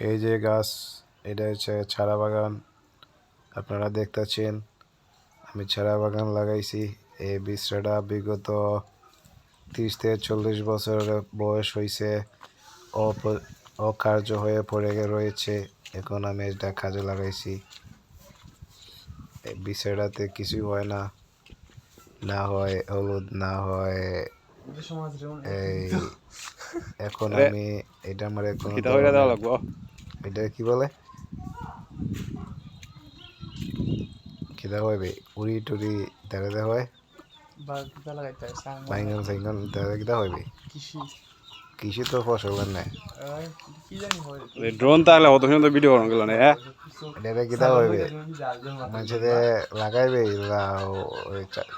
এই যে গাছ এটা হচ্ছে ছাড়া বাগান। আপনারা দেখতেছেন আমি ছাড়া বাগান লাগাইছি। এই বিশ্রাটা বিগত তিরিশ থেকে চল্লিশ বছরের বয়স হয়েছে অকার্য হয়ে পড়ে গে- রয়েছে। এখন আমি এটা কাজে লাগাইছি। এই বিশ্রাটাতে কিছুই হয় না। না হয় হলুদ না হয় এই এখন আমি এটা আমার কোনো এটা কি বলে? কিতা হইবে উড়ি টুড়ি দাঁড়াতে হয়। বাইঙ্গন সাইঙ্গন দাঁড়াতে কৃষি তো ফসল ড্রোন তাহলে অত সুন্দর ভিডিও বানানো গেল না হ্যাঁ? এটা কিতা হইবে মানুষের লাগাইবে ওই চা-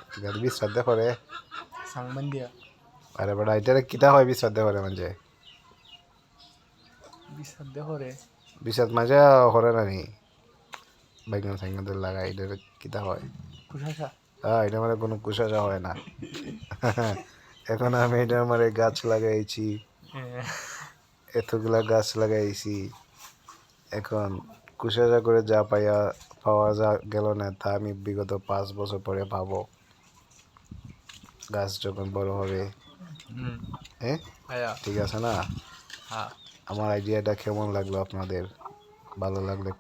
করে। আরে বেটা এটা কিতা হয় বিশ্বাস করে মানুষে বিসাদ্য হরে। বিশ্বাস মাঝে হরে না নি বাইঙ্গন সাইঙ্গন লাগাই এটা কিতা হয়? কুশাশা হ্যাঁ এটা মানে কোনো কুশাসা হয় না। এখন আমি এটা মানে গাছ লাগাইছি। এতগুলা গাছ লাগাইছি। এখন কুশাসা করে যা পাইয়া পাওয়া যা গেল না তা আমি বিগত পাঁচ বছর পরে পাবো। গাছ যখন বড় হবে। হ্যাঁ? ঠিক আছে না? হ্যাঁ। আমার আইডিয়াটা কেমন লাগল আপনাদের? ভালো লাগলে